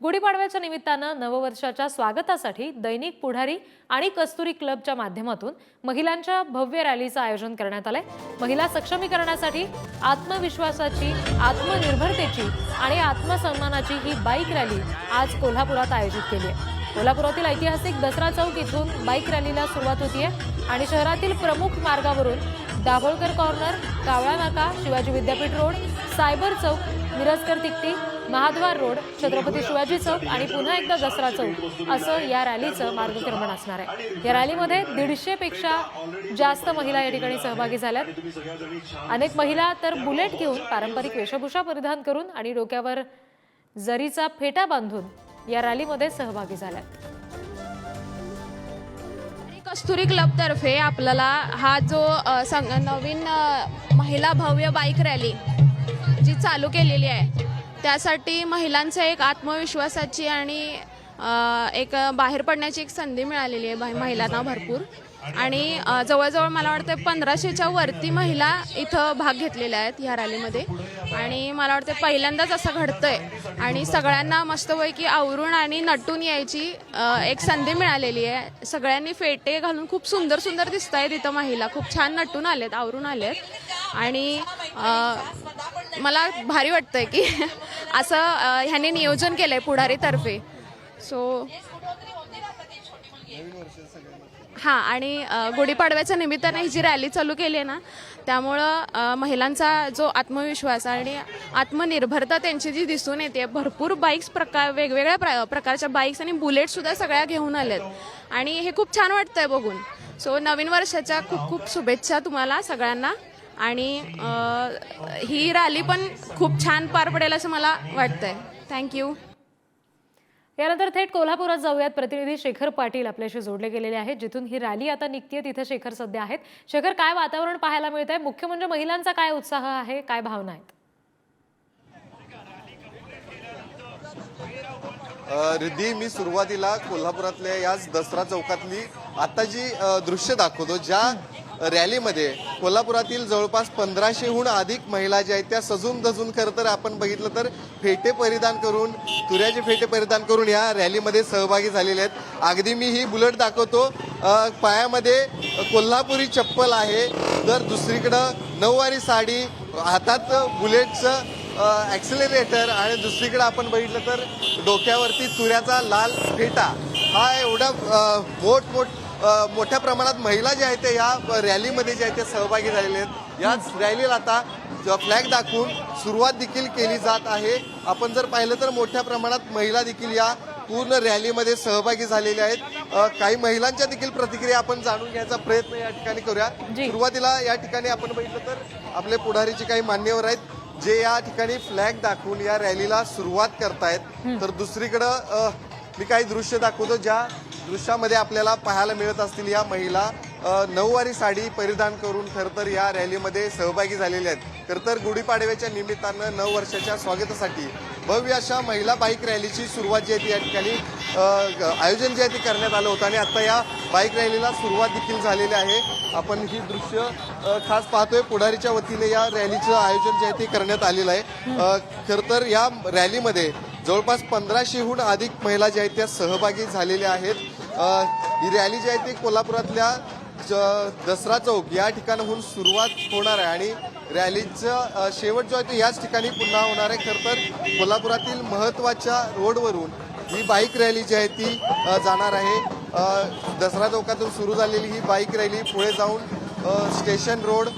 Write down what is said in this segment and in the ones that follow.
गुढीपाडव्याच्या निमित्तानं नववर्षाच्या स्वागतासाठी दैनिक पुढारी आणि कस्तुरी क्लबच्या माध्यमातून महिलांच्या भव्य रॅलीचं आयोजन करण्यात आलंय. महिला सक्षमीकरणासाठी आत्मविश्वासाची आत्मनिर्भरतेची आणि आत्मसन्मानाची ही बाईक रॅली आज कोल्हापुरात आयोजित केली आहे. कोल्हापुरातील ऐतिहासिक दसरा चौक इथून बाईक रॅलीला सुरुवात होतीये आणि शहरातील प्रमुख मार्गावरून Dabholkar corner Kawala Naka Shivaji Vidyapeeth road cyber Chowk Mirajkar Tikti Mahadwar road Chhatrapati Shivaji Chowk आणि पुन्हा एकदा दसरा चौक असं या रॅलीचं मार्गक्रमण असणार आहे. या रॅलीमध्ये दीडशे पेक्षा जास्त महिला या ठिकाणी सहभागी झाल्यात. अनेक महिला तर बुलेट घेऊन पारंपरिक वेशभूषा परिधान करून आणि डोक्यावर जरीचा फेटा बांधून या रॅलीमध्ये सहभागी झाल्यात. कस्तुरी क्लबतर्फे आपल्याला हा जो संग नवीन महिला भव्य बाईक रॅली जी चालू केलेली आहे त्यासाठी महिलांचा एक आत्मविश्वासाची आणि एक बाहेर पडण्याची एक संधी मिळालेली आहे महिलांना भरपूर. आणि जवळजवळ मला वाटतं पंधराशेच्या वरती महिला इथं भाग घेतलेल्या आहेत ह्या रॅलीमध्ये. आणि मला वाटतं पहिल्यांदाच असं घडतंय. आणि सगळ्यांना मस्तपैकी आवरून आणि नटून यायची एक संधी मिळालेली आहे. सगळ्यांनी फेटे घालून खूप सुंदर सुंदर दिसत आहेत इथं महिला. खूप छान नटून आलेत आवरून आलेत. आणि मला भारी वाटतंय की असं ह्याने नियोजन केलं आहे पुढारीतर्फे सो हां आणि गुढीपाडव्याच्या निमित्तानं ही जी रॅली चालू केली आहे ना त्यामुळं महिलांचा जो आत्मविश्वास आणि आत्मनिर्भरता त्यांची जी दिसून येते भरपूर बाईक्स प्रकार वेगवेगळ्या प्र प्रकारच्या बाईक्स आणि बुलेटसुद्धा सगळ्या घेऊन आल्यात आणि हे खूप छान वाटतंय बघून. सो नवीन वर्षाच्या खूप खूप शुभेच्छा तुम्हाला सगळ्यांना. आणि ही रॅली पण खूप छान पार पडेल असं मला वाटतंय. थँक्यू यानंतर थेट कोल्हापुरात जाऊयात. प्रतिनिधी शेखर पाटील आपल्याशी जोडले गेलेले आहेत जिथून ही रॅली आता निघतीये तिथे शेखर सध्या आहेत. शेखर काय वातावरण पाहायला मिळत आहे मुख्य म्हणजे महिलांचा काय उत्साह आहे? काय भावना आहेत? रिद्धी मी सुरुवातीला कोल्हापुरातल्या याच दसरा चौकातली आता जी दृश्य दाखवतो ज्या रॅलीमध्ये कोल्हापुरातील जवळपास पंधराशेहून अधिक महिला ज्या आहेत त्या सजून धजून खरं तर आपण बघितलं तर फेटे परिधान करून तुऱ्याचे फेटे परिधान करून या रॅलीमध्ये सहभागी झालेले आहेत. अगदी मी ही बुलेट दाखवतो. पायामध्ये कोल्हापुरी चप्पल आहे. तर दुसरीकडं नऊवारी साडी हातात बुलेटचं ॲक्सिलरेटर आणि दुसरीकडे आपण बघितलं तर डोक्यावरती तुऱ्याचा लाल फेटा. हा एवढा मोठमोठ मोठ मोठ मोठ्या प्रमाणात महिला ज्या आहेत त्या या रॅलीमध्ये ज्या आहेत त्या सहभागी झालेल्या आहेत. याच रॅलीला आता फ्लॅग दाखवून सुरुवात देखील केली जात आहे. आपण जर पाहिलं तर मोठ्या प्रमाणात महिला देखील या पूर्ण रॅलीमध्ये सहभागी झालेल्या आहेत. काही महिलांच्या देखील प्रतिक्रिया आपण जाणून घ्यायचा प्रयत्न या ठिकाणी करूया. सुरुवातीला या ठिकाणी आपण बघितलं तर आपले पुढारीचे काही मान्यवर आहेत जे या ठिकाणी फ्लॅग दाखवून या रॅलीला सुरुवात करतायत. तर दुसरीकडं मी काही दृश्य दाखवतो ज्या दृश्यामध्ये आपल्याला पाहायला मिळत असतील या महिला नऊवारी साडी परिधान करून खरंतर या रॅलीमध्ये सहभागी झालेल्या आहेत. खरंतर गुढीपाडव्याच्या निमित्तानं नऊ वर्षाच्या स्वागतासाठी भव्य अशा महिला बाईक रॅलीची सुरुवात जी आहे ती या ठिकाणी आयोजन जे आहे ते करण्यात आलं होतं आणि आता या बाईक रॅलीला सुरुवात देखील झालेली आहे. आपण ही दृश्य खास पाहतोय पुढारीच्या वतीने या रॅलीचं आयोजन जे आहे ते करण्यात आलेलं आहे. खरंतर खरं तर या रॅलीमध्ये जवळपास पंधराशेहून अधिक महिला ज्या आहेत त्या सहभागी झालेल्या आहेत. ही रॅली जी आहे ती कोल्हापुरातल्या दसरा चौक या ठिकाणाहून सुरुवात होणार आहे आणि रॅलीचं शेवट जो आहे तो याच ठिकाणी पुन्हा होणार आहे. खरं तर कोल्हापुरातील महत्त्वाच्या रोडवरून ही बाईक रॅली जी आहे ती जाणार आहे. दसरा चौकातून सुरू झालेली ही बाईक रॅली पुढे जाऊन स्टेशन रोड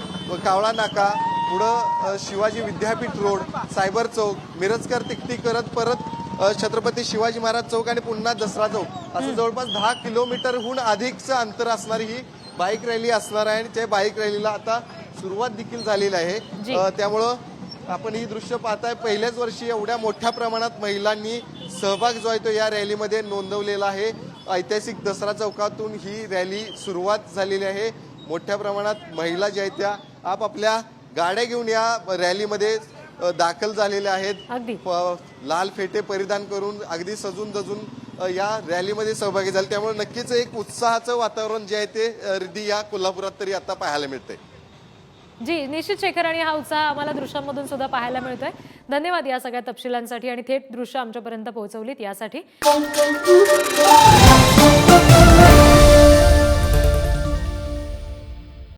कावळा नाका पुढं शिवाजी विद्यापीठ रोड सायबर चौक मिरजकर तिकटी करत परत छत्रपती शिवाजी महाराज चौक आणि पुन्हा दसरा चौक. असं जवळपास दहा किलोमीटरहून अधिकचं अंतर असणारी ही बाईक रॅली असणार आहे आणि त्या बाईक रॅलीला आता सुरुवात देखील झालेली आहे. त्यामुळं आपण ही दृश्य पाहताय. पहिल्याच वर्षी एवढ्या मोठ्या प्रमाणात महिलांनी सहभाग जो आहे तो या रॅलीमध्ये नोंदवलेला आहे. ऐतिहासिक दसरा चौकातून ही रॅली सुरुवात झालेली आहे. मोठ्या प्रमाणात महिला ज्या आहेत त्या आपापल्या गाड्या घेऊन या रॅलीमध्ये दाखल झालेल्या आहेत. लाल फेटे परिधान करून अगदी सजून दजून या रॅलीमध्ये सहभागी झाले. त्यामुळे नक्कीच एक उत्साहाचं वातावरण जे आहे ते अ, रिद्धी या कोल्हापुरात तरी आता पाहायला मिळतंय. जी निश्चित शेखर आणि हा उत्साह आम्हाला दृश्यांमधून सुद्धा पाहायला मिळतोय. धन्यवाद या सगळ्या तपशिलांसाठी आणि थेट दृश्य आमच्यापर्यंत पोहोचवलीत यासाठी.